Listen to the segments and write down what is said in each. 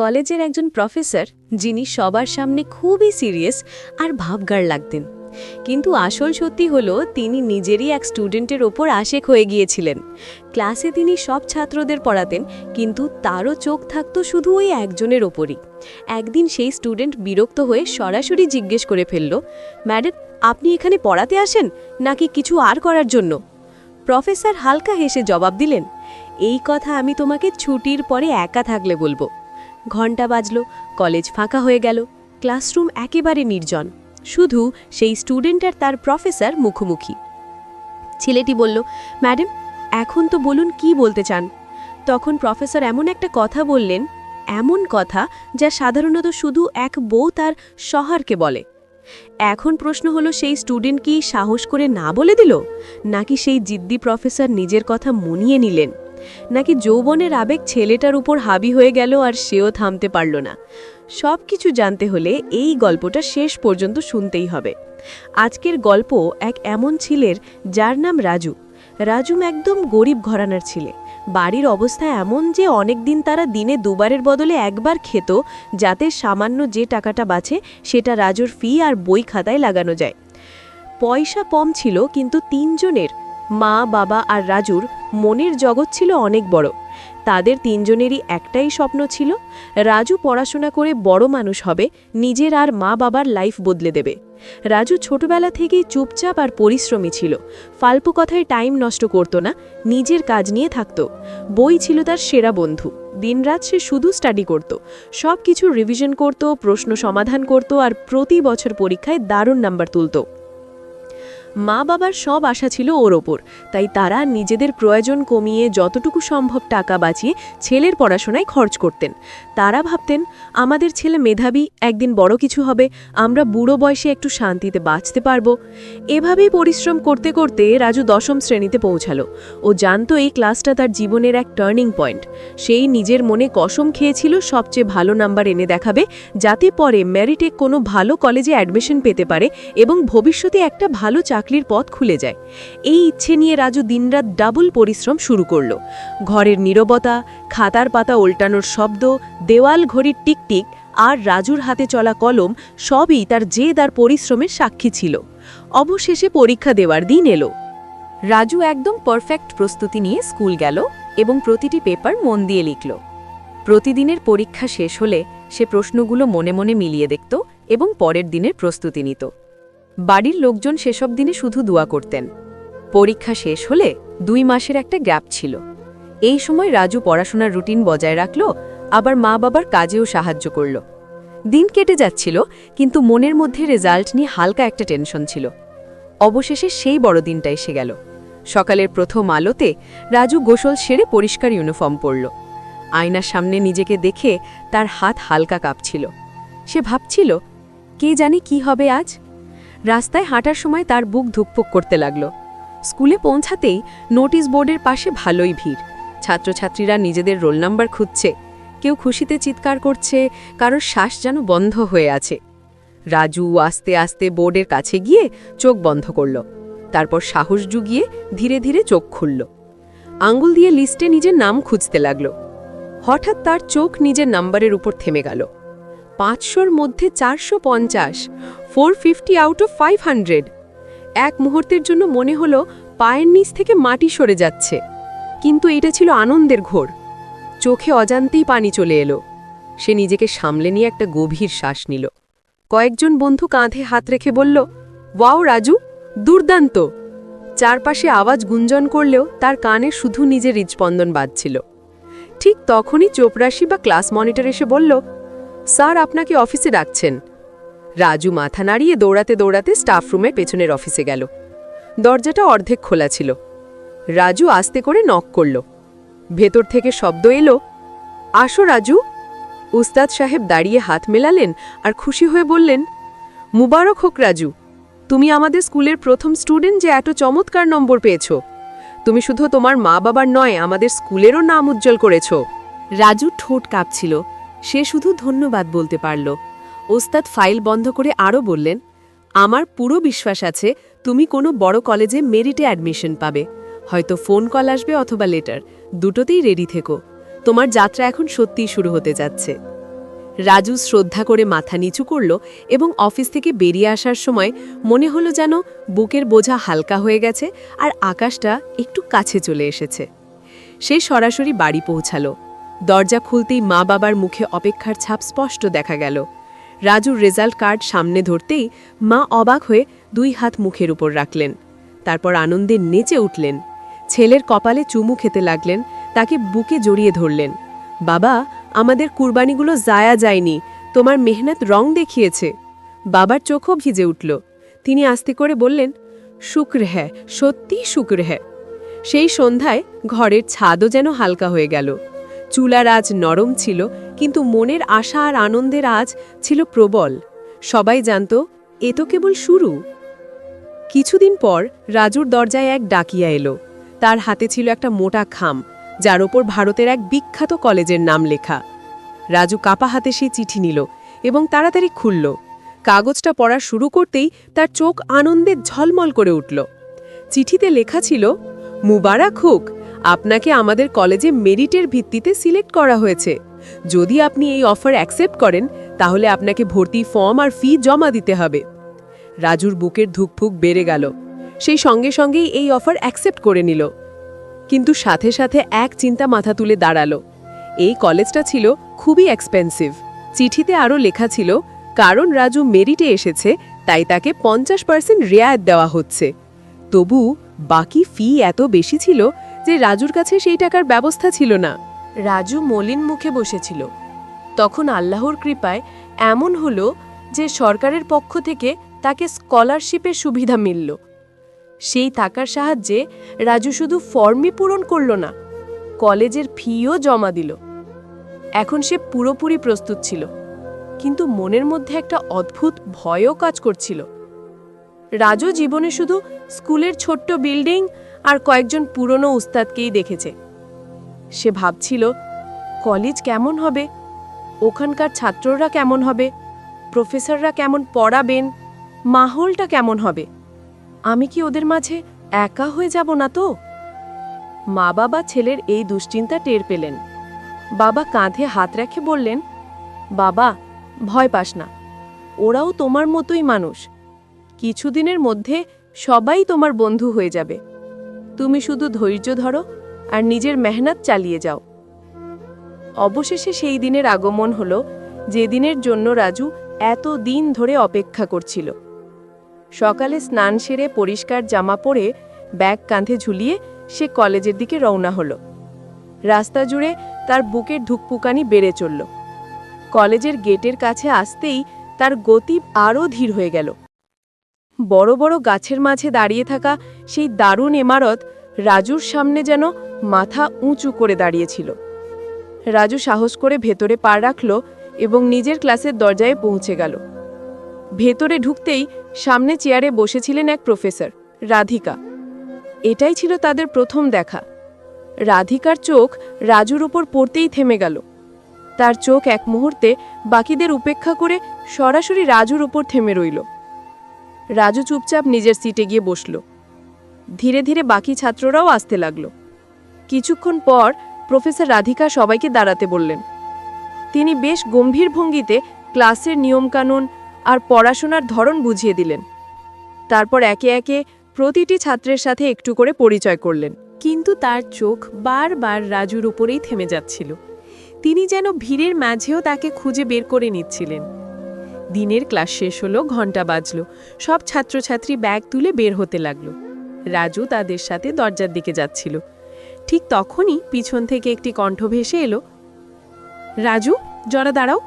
কলেজের একজন প্রফেসর, যিনি সবার সামনে খুবই সিরিয়াস আর ভাবগার লাগতেন। কিন্তু আসল সত্যি হলো, তিনি নিজেরই এক স্টুডেন্টের ওপর আশেক হয়ে গিয়েছিলেন। ক্লাসে তিনি সব ছাত্রদের পড়াতেন, কিন্তু তারও চোখ থাকতো শুধু ওই একজনের ওপরই। একদিন সেই স্টুডেন্ট বিরক্ত হয়ে সরাসরি জিজ্ঞেস করে ফেলল, ম্যাডাম, আপনি এখানে পড়াতে আসেন? নাকি কিছু আর করার জন্য? প্রফেসর হালকা হেসে জবাব দিলেন, এই কথা আমি তোমাকে ছুটির পরে একা থাকলে বলব। ঘণ্টা বাজলো, কলেজ ফাঁকা হয়ে গেল, ক্লাসরুম একেবারে নির্জন, শুধু সেই স্টুডেন্ট আর তার প্রফেসর মুখোমুখি। ছেলেটি বলল, ম্যাডাম, এখন তো বলুন কি বলতে চান? তখন প্রফেসর এমন একটা কথা বললেন, এমন কথা যা সাধারণত শুধু এক বউ তার শহরকে বলে। এখন প্রশ্ন হলো, সেই স্টুডেন্ট কি সাহস করে না বলে দিল? নাকি সেই জিদ্দি প্রফেসর নিজের কথা মনিয়ে নিলেন? নাকি যৌবনের আবেগ ছেলেটার উপর হাবি হয়ে গেল আর সেও থামতে পারল না। সব কিছু জানতে হলে এই গল্পটা শেষ পর্যন্ত শুনতেই হবে। আজকের গল্প এক এমন ছেলের যার নাম রাজু। রাজুম একদম গরিব ঘরানার ছেলে। বাড়ির অবস্থা এমন যে অনেক দিন তারা দিনে দুবারের বদলে একবার খেত, যাতে সামান্য যে টাকাটা বাঁচে সেটা রাজুর ফি আর বই খাতায় লাগানো যায়। পয়সা কম ছিল, কিন্তু তিনজনের মা, বাবা আর রাজুর মনের জগৎ ছিল অনেক বড়। তাদের তিনজনেরই একটাই স্বপ্ন ছিল, রাজু পড়াশোনা করে বড় মানুষ হবে, নিজের আর মা বাবার লাইফ বদলে দেবে। রাজু ছোটবেলা থেকেই চুপচাপ আর পরিশ্রমী ছিল, ফালতু কথায় টাইম নষ্ট করত না, নিজের কাজ নিয়ে থাকত। বই ছিল তার সেরা বন্ধু। দিনরাত সে শুধু স্টাডি করত সব কিছু রিভিশন করত, প্রশ্ন সমাধান করত আর প্রতি বছর পরীক্ষায় দারুণ নাম্বার তুলত। মা বাবার সব আশা ছিল ওর ওপর। তাই তারা নিজেদের প্রয়োজন কমিয়ে যতটুকু সম্ভব টাকা বাঁচিয়ে ছেলের পড়াশোনায় খরচ করতেন। তারা ভাবতেন, আমাদের ছেলে মেধাবী, একদিন বড় কিছু হবে, আমরা বুড়ো বয়সে একটু শান্তিতে বাঁচতে পারব। এভাবেই পরিশ্রম করতে করতে রাজু দশম শ্রেণীতে পৌঁছালো। ও জানতো এই ক্লাসটা তার জীবনের এক টার্নিং পয়েন্ট। সেই নিজের মনে কসম খেয়েছিল, সবচেয়ে ভালো নাম্বার এনে দেখাবে, যাতে পরে মেরিটে কোনো ভালো কলেজে অ্যাডমিশন পেতে পারে এবং ভবিষ্যতে একটা ভালো চাকরির পথ খুলে যায়। এই ইচ্ছে নিয়ে রাজু দিনরাত ডাবল পরিশ্রম শুরু করল। ঘরের নীরবতা, খাতার পাতা উল্টানোর শব্দ, দেওয়াল ঘড়ির টিকটিক আর রাজুর হাতে চলা কলম সবই তার জেদ আর পরিশ্রমের সাক্ষী ছিল। অবশেষে পরীক্ষা দেওয়ার দিন এলো। রাজু একদম পারফেক্ট প্রস্তুতি নিয়ে স্কুল গেল এবং প্রতিটি পেপার মন দিয়ে লিখল। প্রতিদিনের পরীক্ষা শেষ হলে সে প্রশ্নগুলো মনে মনে মিলিয়ে দেখত এবং পরের দিনের প্রস্তুতি নিত। বাড়ির লোকজন সেসব দিনে শুধু দোয়া করতেন। পরীক্ষা শেষ হলে দুই মাসের একটা গ্যাপ ছিল। এই সময় রাজু পড়াশোনার রুটিন বজায় রাখল, আবার মা বাবার কাজেও সাহায্য করল। দিন কেটে যাচ্ছিল, কিন্তু মনের মধ্যে রেজাল্ট নিয়ে হালকা একটা টেনশন ছিল। অবশেষে সেই বড় দিনটা এসে গেল। সকালের প্রথম আলোতে রাজু গোসল সেরে পরিষ্কার ইউনিফর্ম পরল। আয়নার সামনে নিজেকে দেখে তার হাত হালকা কাঁপছিল। সে ভাবছিল, কে জানে কি হবে আজ? রাস্তায় হাঁটার সময় তার বুক ধুকপুক করতে লাগল। স্কুলে পৌঁছাতেই নোটিশ বোর্ডের পাশে ভালোই ভিড়। ছাত্রছাত্রীরা নিজেদের রোল নাম্বার খুঁজছে। কেউ খুশিতে চিৎকার করছে, কারোর শ্বাস যেন বন্ধ হয়ে আছে। রাজু আস্তে আস্তে বোর্ডের কাছে গিয়ে চোখ বন্ধ করল। তারপর সাহস জুগিয়ে ধীরে ধীরে চোখ খুলল। আঙ্গুল দিয়ে লিস্টে নিজের নাম খুঁজতে লাগল। হঠাৎ তার চোখ নিজের নাম্বারের উপর থেমে গেল। পাঁচশোর মধ্যে চারশো পঞ্চাশ four fifty out of five hundred এক মুহূর্তের জন্য মনে হলো পায়ের নিচ থেকে মাটি সরে যাচ্ছে। কিন্তু এটা ছিল আনন্দের ঘোর। চোখে অজান্তেই পানি চলে এলো। সে নিজেকে সামলে নিয়ে একটা গভীর শ্বাস নিল। কয়েকজন বন্ধু কাঁধে হাত রেখে বলল, ওয়াও, রাজু, দুর্দান্ত! চারপাশে আওয়াজ গুঞ্জন করলেও তার কানে শুধু নিজের হৃদস্পন্দন বাজছিল। ঠিক তখনই চোপরাশি বা ক্লাস মনিটর এসে বলল, স্যার, আপনাকে অফিসে ডাকছেন। রাজু মাথা নাড়িয়ে দৌড়াতে দৌড়াতে স্টাফ রুমের পেছনের অফিসে গেল। দরজাটা অর্ধেক খোলা ছিল। রাজু আস্তে করে নক করল। ভেতর থেকে শব্দ এলো, আসো রাজু। উস্তাদ সাহেব দাঁড়িয়ে হাত মেলালেন আর খুশি হয়ে বললেন, মুবারক হোক রাজু, তুমি আমাদের স্কুলের প্রথম স্টুডেন্ট যে এত চমৎকার নম্বর পেয়েছ। তুমি শুধু তোমার মা বাবার নয়, আমাদের স্কুলেরও নাম উজ্জ্বল করেছ। রাজু ঠোঁট কাঁপছিল। সে শুধু ধন্যবাদ বলতে পারল। ওস্তাদ ফাইল বন্ধ করে আরও বললেন, আমার পুরো বিশ্বাস আছে তুমি কোনো বড় কলেজে মেরিটে অ্যাডমিশন পাবে। হয়তো ফোন কল আসবে অথবা লেটার, দুটোতেই রেডি থেকো। তোমার যাত্রা এখন সত্যিই শুরু হতে যাচ্ছে রাজু শ্রদ্ধা করে মাথা নিচু করল এবং অফিস থেকে বেরিয়ে আসার সময় মনে হলো যেন বুকের বোঝা হালকা হয়ে গেছে আর আকাশটা একটু কাছে চলে এসেছে। সে সরাসরি বাড়ি পৌঁছালো। দরজা খুলতেই মা বাবার মুখে অপেক্ষার ছাপ স্পষ্ট দেখা গেল। রাজুর রেজাল্ট কার্ড সামনে ধরতেই মা অবাক হয়ে দুই হাত মুখের উপর রাখলেন। তারপর আনন্দে নেচে উঠলেন। ছেলের কপালে চুমু খেতে লাগলেন, তাকে বুকে জড়িয়ে ধরলেন। বাবা, আমাদের কুরবানিগুলো যায়া যায়নি, তোমার মেহনত রং দেখিয়েছে। বাবার চোখও ভিজে উঠল। তিনি আস্তে করে বললেন, শুক্র হ্যাঁ সত্যি শুক্র হ্যাঁ। সেই সন্ধ্যায় ঘরের ছাদও যেন হালকা হয়ে গেল। চুলার আজ নরম ছিল, কিন্তু মনের আশা আর আনন্দের আজ ছিল প্রবল। সবাই জানত, এ তো কেবল শুরু। কিছুদিন পর রাজুর দরজায় এক ডাকিয়া এলো। তার হাতে ছিল একটা মোটা খাম, যার ওপর ভারতের এক বিখ্যাত কলেজের নাম লেখা। রাজু কাপা হাতে সেই চিঠি নিল এবং তাড়াতাড়ি খুলল। কাগজটা পড়া শুরু করতেই তার চোখ আনন্দে ঝলমল করে উঠল। চিঠিতে লেখা ছিল, মুবারক হোক আপনাকে আমাদের কলেজে মেরিটের ভিত্তিতে সিলেক্ট করা হয়েছে। যদি আপনি এই অফার অ্যাকসেপ্ট করেন, তাহলে আপনাকে ভর্তি ফর্ম আর ফি জমা দিতে হবে। রাজুর বুকের ধুকফুক বেড়ে গেল। সেই সঙ্গে সঙ্গেই এই অফার অ্যাকসেপ্ট করে নিল। কিন্তু সাথে সাথে এক চিন্তা মাথা তুলে দাঁড়াল। এই কলেজটা ছিল খুবই এক্সপেন্সিভ চিঠিতে আরও লেখা ছিল, কারণ রাজু মেরিটে এসেছে, তাই তাকে পঞ্চাশ পার্সেন্ট রেয়াত দেওয়া হচ্ছে। তবু বাকি ফি এত বেশি ছিল যে রাজুর কাছে সেই টাকার ব্যবস্থা ছিল না। রাজু মলিন মুখে বসেছিল। তখন আল্লাহর কৃপায় এমন হলো যে সরকারের পক্ষ থেকে তাকে স্কলারশিপের সুবিধা মিলল। সেই টাকার সাহায্যে রাজু শুধু ফর্মই পূরণ করল না, কলেজের ফিও জমা দিল। এখন সে পুরোপুরি প্রস্তুত ছিল, কিন্তু মনের মধ্যে একটা অদ্ভুত ভয়ও কাজ করছিল। রাজু জীবনে শুধু স্কুলের ছোট্ট বিল্ডিং আর কয়েকজন পুরনো উস্তাদকেই দেখেছে। সে ভাবছিল, কলেজ কেমন হবে? ওখানকার ছাত্ররা কেমন হবে? প্রফেসররা কেমন পড়াবেন? মাহলটা কেমন হবে? আমি কি ওদের মাঝে একা হয়ে যাব না তো? মা বাবা ছেলের এই দুশ্চিন্তা টের পেলেন। বাবা কাঁধে হাত রেখে বললেন, বাবা, ভয় পাস না। ওরাও তোমার মতোই মানুষ। কিছুদিনের মধ্যে সবাই তোমার বন্ধু হয়ে যাবে। তুমি শুধু ধৈর্য ধরো আর নিজের মেহনত চালিয়ে যাও। অবশেষে সেই দিনের আগমন হলো যেদিনের জন্য রাজু এত দিন ধরে অপেক্ষা করছিল। সকালে স্নান সেরে পরিষ্কার জামা পরে ব্যাগ কাঁধে ঝুলিয়ে সে কলেজের দিকে রওনা হলো। রাস্তা জুড়ে তার বুকের ধুকপুকানি বেড়ে চলল। কলেজের গেটের কাছে আসতেই তার গতি আরও ধীর হয়ে গেল। বড় বড় গাছের মাঝে দাঁড়িয়ে থাকা সেই দারুণ এমারত রাজুর সামনে যেন মাথা উঁচু করে দাঁড়িয়েছিল। রাজু সাহস করে ভেতরে পা রাখল এবং নিজের ক্লাসের দরজায় পৌঁছে গেল। ভেতরে ঢুকতেই সামনে চেয়ারে বসেছিলেন এক প্রফেসর, রাধিকা। এটাই ছিল তাদের প্রথম দেখা। রাধিকার চোখ রাজুর উপর পড়তেই থেমে গেল। তার চোখ এক মুহূর্তে বাকিদের উপেক্ষা করে সরাসরি রাজুর উপর থেমে রইল। রাজু চুপচাপ নিজের সিটে গিয়ে বসল। ধীরে ধীরে বাকি ছাত্ররাও আসতে লাগল। কিছুক্ষণ পর প্রফেসর রাধিকা সবাইকে দাঁড়াতে বললেন। তিনি বেশ গম্ভীর ভঙ্গিতে ক্লাসের নিয়মকানুন আর পড়াশোনার ধরন বুঝিয়ে দিলেন। তারপর একে একে প্রতিটি ছাত্রের সাথে একটু করে পরিচয় করলেন। কিন্তু তার চোখ বারবার রাজুর উপরেই থেমে যাচ্ছিল। তিনি যেন ভিড়ের মাঝেও তাকে খুঁজে বের করে নিচ্ছিলেন। দিনের ক্লাস শেষ হলো ঘণ্টা বাজল। সব ছাত্রছাত্রী ব্যাগ তুলে বের হতে লাগল। রাজু তাদের সাথে দরজার দিকে যাচ্ছিল। ঠিক তখনই পিছন থেকে একটি কণ্ঠ ভেসে এলো, রাজু, জরা দাঁড়াও,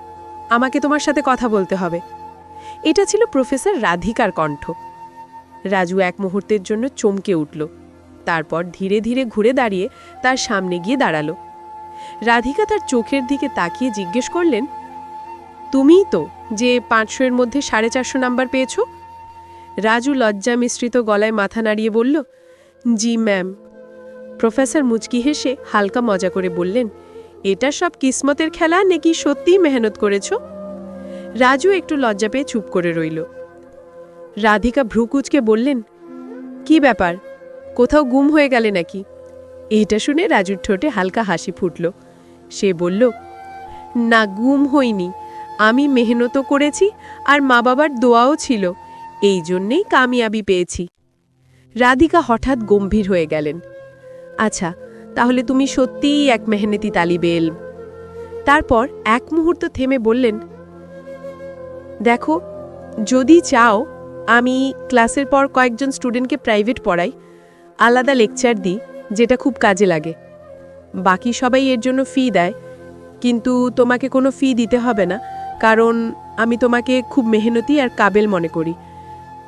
আমাকে তোমার সাথে কথা বলতে হবে। এটা ছিল প্রফেসর রাধিকার কণ্ঠ। রাজু এক মুহূর্তের জন্য চমকে উঠল, তারপর ধীরে ধীরে ঘুরে দাঁড়িয়ে তার সামনে গিয়ে দাঁড়াল। রাধিকা তার চোখের দিকে তাকিয়ে জিজ্ঞেস করলেন, তুমিই তো যে পাঁচশো এর মধ্যে সাড়ে চারশো নাম্বার পেয়েছ? রাজু লজ্জা মিশ্রিত গলায় মাথা নাড়িয়ে বলল, জি, ম্যাম। প্রফেসর মুচকি হেসে হালকা মজা করে বললেন, এটা সব কিসমতের খেলা নাকি সত্যিই মেহনত করেছ? রাজু একটু লজ্জা পেয়ে চুপ করে রইল। রাধিকা ভ্রুকুচকে বললেন, কি ব্যাপার? কোথাও গুম হয়ে গেলে নাকি? এটা শুনে রাজুর ঠোঁটে হালকা হাসি ফুটল। সে বলল, না, গুম হইনি। আমি মেহনতও করেছি আর মা বাবার দোয়াও ছিল। এই জন্যেই কামিয়াবি পেয়েছি। রাধিকা হঠাৎ গম্ভীর হয়ে গেলেন। আচ্ছা তাহলে তুমি সত্যিই এক মেহনতি তালিবে তারপর এক মুহূর্ত থেমে বললেন, দেখো, যদি চাও, আমি ক্লাসের পর কয়েকজন স্টুডেন্টকে প্রাইভেট পড়াই, আলাদা লেকচার দিই, যেটা খুব কাজে লাগে। বাকি সবাই এর জন্য ফি দেয়, কিন্তু তোমাকে কোনো ফি দিতে হবে না, কারণ আমি তোমাকে খুব মেহনতি আর কাবেল মনে করি।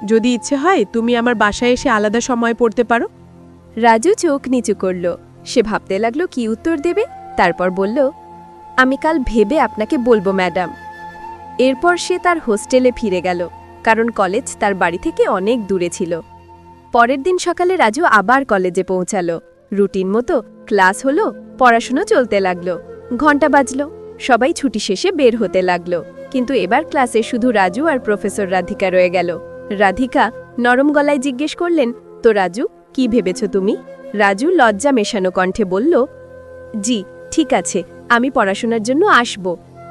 যদি ইচ্ছে হয়, তুমি আমার বাসায় এসে আলাদা সময় পড়তে পারো। রাজু চোখ নিচু করল। সে ভাবতে লাগল, কি উত্তর দেবে? তারপর বলল, আমি কাল ভেবে আপনাকে বলব, ম্যাডাম। এরপর সে তার হোস্টেলে ফিরে গেল, কারণ কলেজ তার বাড়ি থেকে অনেক দূরে ছিল। পরের দিন সকালে রাজু আবার কলেজে পৌঁছালো। রুটিন মতো ক্লাস হলো, পড়াশুনো চলতে লাগল। ঘণ্টা বাজলো, সবাই ছুটি শেষে বের হতে লাগল। কিন্তু এবার ক্লাসে শুধু রাজু আর প্রফেসর রাধিকা রয়ে গেল। রাধিকা নরম গলায় জিজ্ঞেস করলেন, তো রাজু, কি ভেবেছ তুমি? রাজু লজ্জা মেশানো কণ্ঠে বলল, জি, ঠিক আছে, আমি পড়াশোনার জন্য আসব।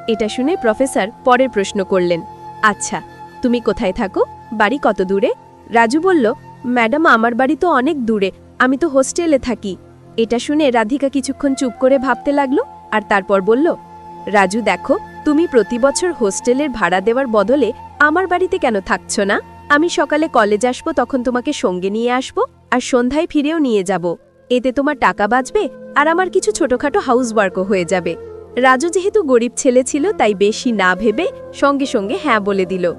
এটা শুনে প্রফেসর পরের প্রশ্ন করলেন আচ্ছা তুমি কোথায় থাকো? বাড়ি কত দূরে? রাজু বলল, ম্যাডাম, আমার বাড়ি তো অনেক দূরে, আমি তো হোস্টেলে থাকি। এটা শুনে রাধিকা কিছুক্ষণ চুপ করে ভাবতে লাগল আর তারপর বলল, রাজু, দেখো, তুমি প্রতি বছর হোস্টেলের ভাড়া দেওয়ার বদলে আমার বাড়িতে কেন থাকছো না? আমি সকালে কলেজ আসব, তখন তোমাকে সঙ্গে নিয়ে আসব, আর সন্ধ্যায় ফিরেও নিয়ে যাব। এতে তোমার টাকা বাঁচবে, আর আমার কিছু ছোটখাটো হাউসওয়ার্কও হয়ে যাবে। রাজু যেহেতু গরিব ছেলে ছিল, তাই বেশি না ভেবে সঙ্গে সঙ্গে হ্যাঁ বলে দিল।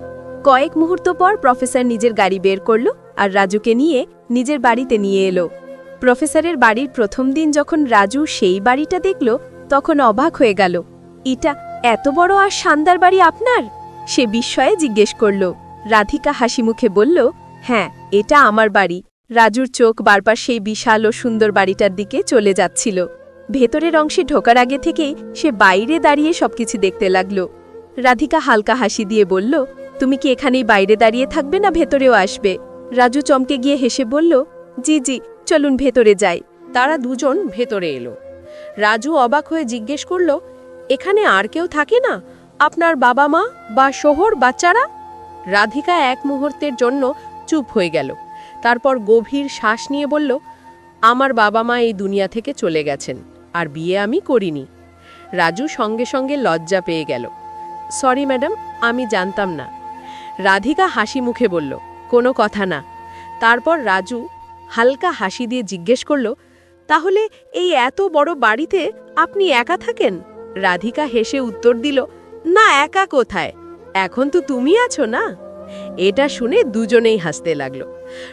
কয়েক মুহূর্ত পর প্রফেসর নিজের গাড়ি বের করল, আর রাজুকে নিয়ে নিজের বাড়িতে নিয়ে এলো। প্রফেসরের বাড়ির প্রথম দিন যখন রাজু সেই বাড়িটা দেখল, তখন অবাক হয়ে গেল। এটা এত বড় আর শানদার বাড়ি আপনার? সে বিস্ময়ে জিজ্ঞেস করল। রাধিকা হাসি মুখে বলল হ্যাঁ এটা আমার বাড়ি। রাজুর চোখ বারবার সেই বিশাল ও সুন্দর বাড়িটার দিকে চলে যাচ্ছিল। ভেতরের অংশে ঢোকার আগে থেকেই সে বাইরে দাঁড়িয়ে সবকিছু দেখতে লাগল। রাধিকা হালকা হাসি দিয়ে বলল, তুমি কি এখানেই বাইরে দাঁড়িয়ে থাকবে না ভেতরেও আসবে? রাজু চমকে গিয়ে হেসে বলল, জি জি, চলুন ভেতরে যাই। তারা দুজন ভেতরে এলো। রাজু অবাক হয়ে জিজ্ঞেস করল, এখানে আর কেউ থাকে না? আপনার বাবা মা বা শহর বাচ্চারা? রাধিকা এক মুহূর্তের জন্য চুপ হয়ে গেল। তারপর গভীর শ্বাস নিয়ে বলল, আমার বাবা মা এই দুনিয়া থেকে চলে গেছেন, আর বিয়ে আমি করিনি। রাজু সঙ্গে সঙ্গে লজ্জা পেয়ে গেল। সরি ম্যাডাম, আমি জানতাম না। রাধিকা হাসি মুখে বলল, কোনো কথা না। তারপর রাজু হালকা হাসি দিয়ে জিজ্ঞেস করল, তাহলে এই এত বড় বাড়িতে আপনি একা থাকেন? রাধিকা হেসে উত্তর দিল, না, একা কোথায়? এখন তো তুমি আছো না? এটা শুনে দুজনেই হাসতে লাগল।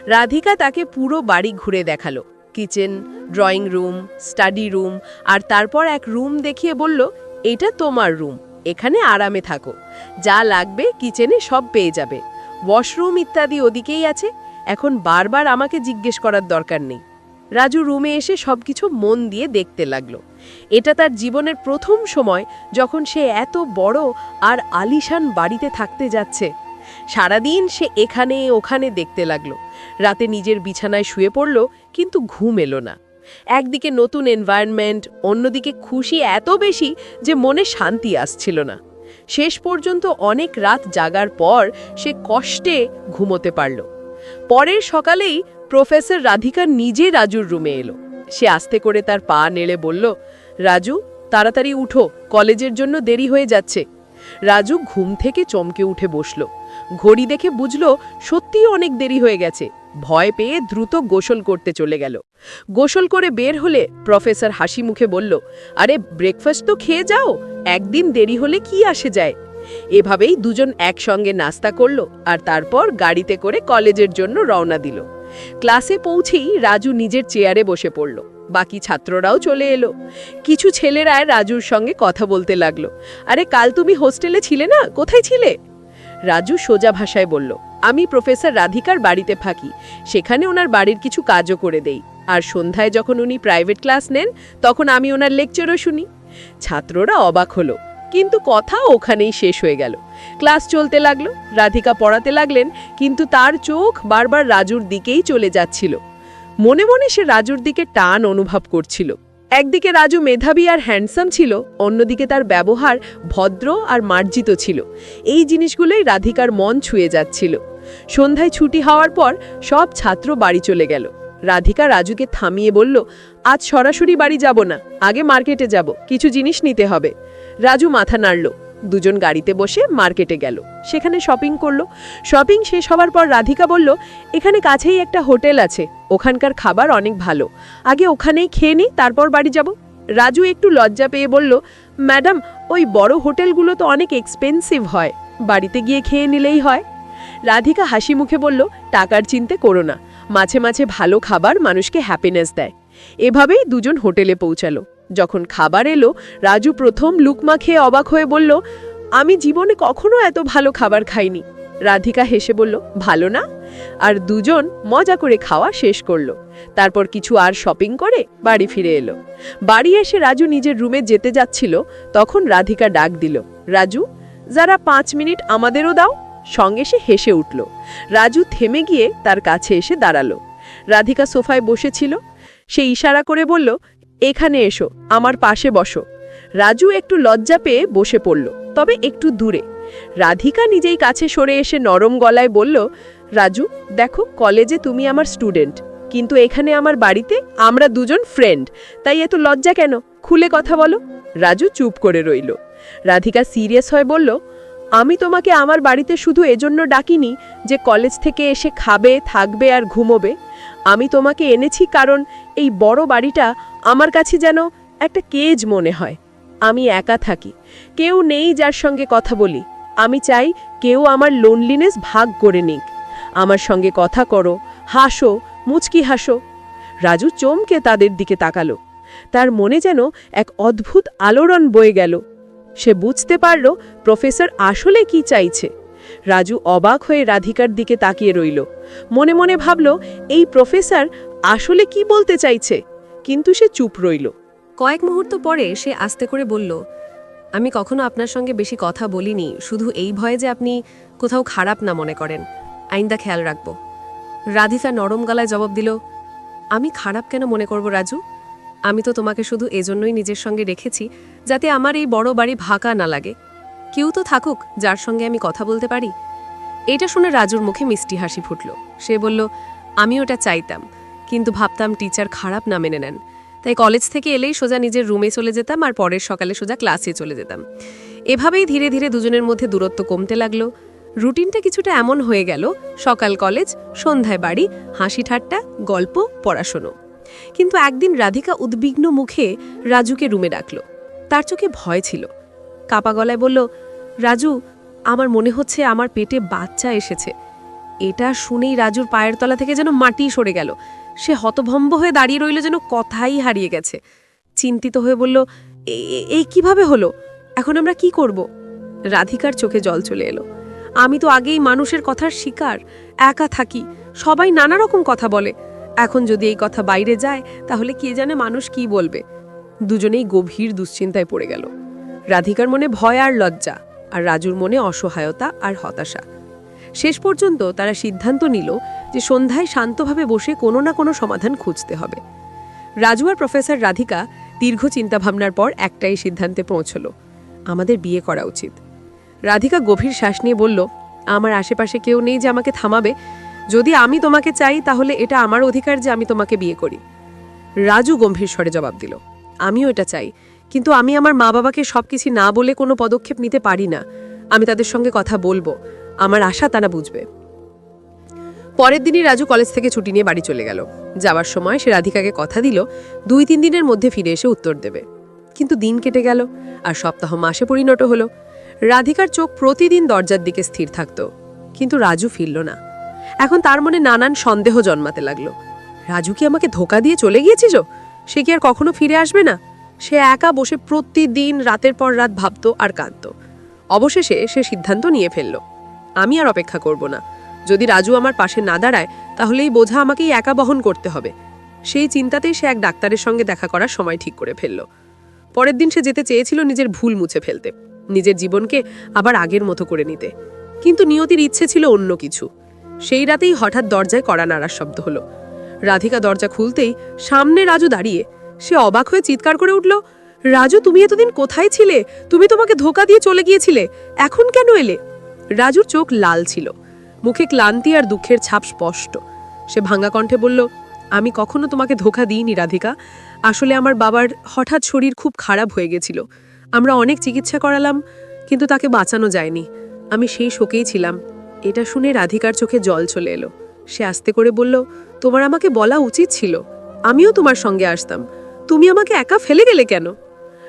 রাধিকা তাকে পুরো বাড়ি ঘুরে দেখাল। Kitchen, drawing room, study room আর তারপর এক রুম দেখিয়ে বলল, এটা তোমার রুম, এখানে আরামে থাকো। যা লাগবে কিচেনে সব পেয়ে যাবে। ওয়াশরুম ইত্যাদি ওদিকেই আছে। এখন বারবার আমাকে জিজ্ঞেস করার দরকার নেই। রাজু রুমে এসে সবকিছু মন দিয়ে দেখতে লাগল। এটা তার জীবনের প্রথম সময় যখন সে এত বড় আর আলিশান বাড়িতে থাকতে যাচ্ছে। সারাদিন সে এখানে ওখানে দেখতে লাগল। রাতে নিজের বিছানায় শুয়ে পড়ল, কিন্তু ঘুম এলো না। একদিকে নতুন এনভায়রনমেন্ট অন্যদিকে খুশি এত বেশি যে মনে শান্তি আসছিল না। শেষ পর্যন্ত অনেক রাত জাগার পর সে কষ্টে ঘুমোতে পারল। পরের সকালেই প্রফেসর রাধিকা নিজে রাজুর রুমে এলো। সে আস্তে করে তার পা নেড়ে বলল, রাজু, তাড়াতাড়ি উঠো, কলেজের জন্য দেরি হয়ে যাচ্ছে। রাজু ঘুম থেকে চমকে উঠে বসল। ঘড়ি দেখে বুঝল, সত্যিই অনেক দেরি হয়ে গেছে। ভয় পেয়ে দ্রুত গোসল করতে চলে গেল। গোসল করে বের হলে প্রফেসর হাসি মুখে বলল, আরে ব্রেকফাস্ট তো খেয়ে যাও, একদিন দেরি হলে কি আসে যায়? এভাবেই দুজন একসঙ্গে নাস্তা করল আর তারপর গাড়িতে করে কলেজের জন্য রওনা দিল। ক্লাসে পৌঁছেই রাজু নিজের চেয়ারে বসে পড়ল। বাকি ছাত্ররাও চলে এলো। কিছু ছেলেরা রাজুর সঙ্গে কথা বলতে লাগল। আরে, কাল তুমি হোস্টেলে ছিলে না? কোথায় ছিলে? রাজু সোজা ভাষায় বলল, আমি প্রফেসর রাধিকার বাড়িতে থাকি। সেখানে ওনার বাড়ির কিছু কাজও করে দেই। আর সন্ধ্যায় যখন উনি প্রাইভেট ক্লাস নেন, তখন আমি ওনার লেকচারও শুনি। ছাত্ররা অবাক হলো। কিন্তু কথা ওখানেই শেষ হয়ে গেল। ক্লাস চলতে লাগল, রাধিকা পড়াতে লাগলেন, কিন্তু তার চোখ বারবার রাজুর দিকেই চলে যাচ্ছিল। মনে মনে সে রাজুর দিকে টান অনুভব করছিল। একদিকে রাজু মেধাবী আর হ্যান্ডসাম ছিল, অন্যদিকে তার ব্যবহার ভদ্র আর মার্জিত ছিল। এই জিনিসগুলোই রাধিকার মন ছুঁয়ে যাচ্ছিল। সন্ধ্যায় ছুটি হওয়ার পর সব ছাত্র বাড়ি চলে গেল। রাধিকা রাজুকে থামিয়ে বলল, আজ সরাসরি বাড়ি যাব না, আগে মার্কেটে যাব, কিছু জিনিস নিতে হবে। রাজু মাথা নাড়ল। দুজন গাড়িতে বসে মার্কেটে গেল। সেখানে শপিং করল। শপিং শেষ হওয়ার পর রাধিকা বলল, এখানে কাছেই একটা হোটেল আছে। ওখানকার খাবার অনেক ভালো। আগে ওখানেই খেয়ে নিই তারপর বাড়ি যাব। রাজু একটু লজ্জা পেয়ে বলল, ম্যাডাম, ওই বড় হোটেলগুলো তো অনেক এক্সপেন্সিভ হয়। বাড়িতে গিয়ে খেয়ে নিলেই হয়। রাধিকা হাসি মুখে বলল, টাকার চিন্তে করো না। মাঝে মাঝে ভালো খাবার মানুষকে হ্যাপিনেস দেয়। এভাবেই দুজন হোটেলে পৌঁছালো। যখন খাবার এলো, রাজু প্রথম লুকমা খেয়ে অবাক হয়ে বলল, আমি জীবনে কখনো এত ভালো খাবার খাইনি। রাধিকা হেসে বলল, ভালো না? আর দুজন মজা করে খাওয়া শেষ করল। তারপর কিছু আর শপিং করে বাড়ি ফিরে এলো। বাড়ি এসে রাজু নিজের রুমে যেতে যাচ্ছিল, তখন রাধিকা ডাক দিল, রাজু, যারা পাঁচ মিনিট আমাদেরও দাও। সঙ্গে সে হেসে উঠল। রাজু থেমে গিয়ে তার কাছে এসে দাঁড়াল। রাধিকা সোফায় বসেছিল। সে ইশারা করে বলল এখানে এসো, আমার পাশে বসো। রাজু একটু লজ্জা পেয়ে বসে পড়ল, তবে একটু দূরে। রাধিকা নিজেই কাছে সরে এসে নরম গলায় বলল, রাজু, দেখো, কলেজে তুমি আমার স্টুডেন্ট, কিন্তু এখানে আমার বাড়িতে আমরা দুজন ফ্রেন্ড, তাই এত লজ্জা কেন? খুলে কথা বলো। রাজু চুপ করে রইল। রাধিকা সিরিয়াস হয়ে বলল, আমি তোমাকে আমার বাড়িতে শুধু এজন্য ডাকিনি যে কলেজ থেকে এসে খাবে, থাকবে আর ঘুমোবে। আমি তোমাকে এনেছি কারণ এই বড় বাড়িটা আমার কাছে যেন একটা কেজ মনে হয়। আমি একা থাকি। কেউ নেই যার সঙ্গে কথা বলি। আমি চাই কেউ আমার লোনলিনেস ভাগ করে নিক। আমার সঙ্গে কথা করো, হাসো, মুচকি হাসো। রাজু চমকে তাদের দিকে তাকালো। তার মনে যেন এক অদ্ভুত আলোড়ন বয়ে গেল। সে বুঝতে পারল প্রফেসর আসলে কি চাইছে। রাজু অবাক হয়ে রাধিকার দিকে তাকিয়ে রইল। মনে মনে ভাবল, এই প্রফেসর আসলে কি বলতে চাইছে? কিন্তু সে চুপ রইল। কয়েক মুহূর্ত পরে সে আস্তে করে বলল, আমি কখনো আপনার সঙ্গে বেশি কথা বলিনি, শুধু এই ভয়ে যে আপনি কোথাও খারাপ না মনে করেন। আইন্দা খেয়াল রাখব। রাধিকা নরম গলায় জবাব দিল, আমি খারাপ কেন মনে করব, রাজু? আমি তো তোমাকে শুধু এজন্যই নিজের সঙ্গে রেখেছি, যাতে আমার এই বড় বাড়ি ভাকা না লাগে। কেউ তো থাকুক, যার সঙ্গে আমি কথা বলতে পারি। এটা শুনে রাজুর মুখে মিষ্টি হাসি ফুটল। সে বলল আমি ওটা চাইতাম। কিন্তু ভাবতাম টিচার খারাপ না মেনে নেন। তাই কলেজ থেকে এলেই সোজা নিজের রুমে চলে যেতাম আর পরের সকালে সোজা ক্লাসে চলে যেতাম। এভাবেই ধীরে ধীরে দুজনের মধ্যে দূরত্ব কমতে লাগল। রুটিনটা কিছুটা এমন হয়ে গেল, সকাল কলেজ, সন্ধ্যায় বাড়ি, হাসি ঠাট্টা, গল্প, পড়াশোনো। কিন্তু একদিন রাধিকা উদ্বিগ্ন মুখে রাজুকে রুমে ডাকল। তার চোখে ভয় ছিল। কাপা গলায় বলল, রাজু, আমার মনে হচ্ছে আমার পেটে বাচ্চা এসেছে। এটা শুনেই রাজুর পায়ের তলা থেকে যেন মাটি সরে গেল। সে হতভম্ব হয়ে দাঁড়িয়ে রইল যেন কথাই হারিয়ে গেছে। চিন্তিত হয়ে বলল, "এ- এ- এই কীভাবে হলো? এখন আমরা কি করব? রাধিকার চোখে জল চলে এলো। আমি তো আগেই মানুষের কথার শিকার, একা থাকি, সবাই নানা রকম কথা বলে। এখন যদি এই কথা বাইরে যায়, তাহলে কে জানে মানুষ কি বলবে? দুজনেই গভীর দুশ্চিন্তায় পড়ে গেল। রাধিকার মনে ভয় আর লজ্জা, আর রাজুর মনে অসহায়তা আর হতাশা। শেষ পর্যন্ত তারা সিদ্ধান্ত নিল যে সন্ধ্যায় শান্তভাবে বসে কোনো না কোনো সমাধান খুঁজতে হবে। রাজু আর প্রফেসর রাধিকা দীর্ঘ চিন্তাভাবনার পর একটাই সিদ্ধান্তে পৌঁছল, আমাদের বিয়ে করা উচিত। রাধিকা গভীর শ্বাস নিয়ে বলল, আমার আশেপাশে কেউ নেই যে আমাকে থামাবে। যদি আমি তোমাকে চাই, তাহলে এটা আমার অধিকার যে আমি তোমাকে বিয়ে করি। রাজু গম্ভীর স্বরে জবাব দিল, আমিও এটা চাই, কিন্তু আমি আমার মা বাবাকে সবকিছু না বলে কোনো পদক্ষেপ নিতে পারি না। আমি তাদের সঙ্গে কথা বলব। আমার আশা তারা বুঝবে। পরের দিনই রাজু কলেজ থেকে ছুটি নিয়ে বাড়ি চলে গেল। যাওয়ার সময় সে রাধিকাকে কথা দিল, দুই তিন দিনের মধ্যে ফিরে এসে উত্তর দেবে। কিন্তু দিন কেটে গেল আর সপ্তাহ মাসে পরিণত হলো। রাধিকার চোখ প্রতিদিন দরজার দিকে স্থির থাকত, কিন্তু রাজু ফিরল না। এখন তার মনে নানান সন্দেহ জন্মাতে লাগল। রাজু কি আমাকে ধোকা দিয়ে চলে গিয়েছিল? সে কি আর কখনো ফিরে আসবে না? সে একা বসে প্রতিদিন রাতের পর রাত ভাবত আর কাঁদত। অবশেষে সে সিদ্ধান্ত নিয়ে ফেলল। আমি আর অপেক্ষা করব না। যদি রাজু আমার পাশে না দাঁড়ায় তাহলে এই বোঝা আমাকেই একা বহন করতে হবে। সেই চিন্তাতেই সে এক ডাক্তারের সঙ্গে দেখা করার সময় ঠিক করে ফেলল। পরের দিন সে যেতে চেয়েছিল নিজের ভুল মুছে ফেলতে, নিজের জীবনকে আবার আগের মতো করে নিতে। কিন্তু নিয়তির ইচ্ছে ছিল অন্য কিছু। সেই রাতেই হঠাৎ দরজায় কড়া নাড়ার শব্দ হলো। রাধিকা দরজা খুলতেই সামনে রাজু দাঁড়িয়ে, সে অবাক হয়ে চিৎকার করে উঠল, রাজু, তুমি এতদিন কোথায় ছিলে? তুমি তোমাকে ধোকা দিয়ে চলে গিয়েছিলে। এখন কেন এলে? রাজুর চোখ লাল ছিল। মুখে ক্লান্তি আর দুঃখের ছাপ স্পষ্ট। সে ভাঙা কণ্ঠে বলল, আমি কখনো তোমাকে ধোকা দিইনি, রাধিকা। আসলে আমার বাবার হঠাৎ শরীর খুব খারাপ হয়ে গেছিল। আমরা অনেক চিকিৎসা করালাম, কিন্তু তাকে বাঁচানো যায়নি। আমি সেই শোকেই ছিলাম। এটা শুনে রাধিকার চোখে জল চলে এলো। সে আস্তে করে বলল, তোমার আমাকে বলা উচিত ছিল। আমিও তোমার সঙ্গে আসতাম। তুমি আমাকে একা ফেলে গেলে কেন?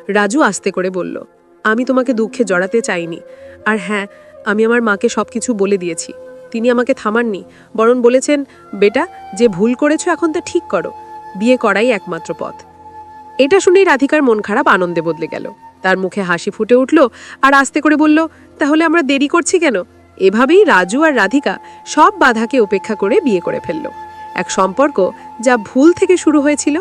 রাজু আস্তে করে বলল, আমি তোমাকে দুঃখে জড়াতে চাইনি। আর হ্যাঁ আমি আমার মাকে সবকিছু বলে দিয়েছি। তিনি আমাকে থামাননি, বরং বলেছেন, বেটা, যে ভুল করেছ এখন তা ঠিক করো। বিয়ে করাই একমাত্র পথ। এটা শুনেই রাধিকার মন খারাপ আনন্দে বদলে গেল। তার মুখে হাসি ফুটে উঠল আর আস্তে করে বলল, তাহলে আমরা দেরি করছি কেন? এভাবেই রাজু আর রাধিকা সব বাধাকে উপেক্ষা করে বিয়ে করে ফেলল। এক সম্পর্ক যা ভুল থেকে শুরু হয়েছিল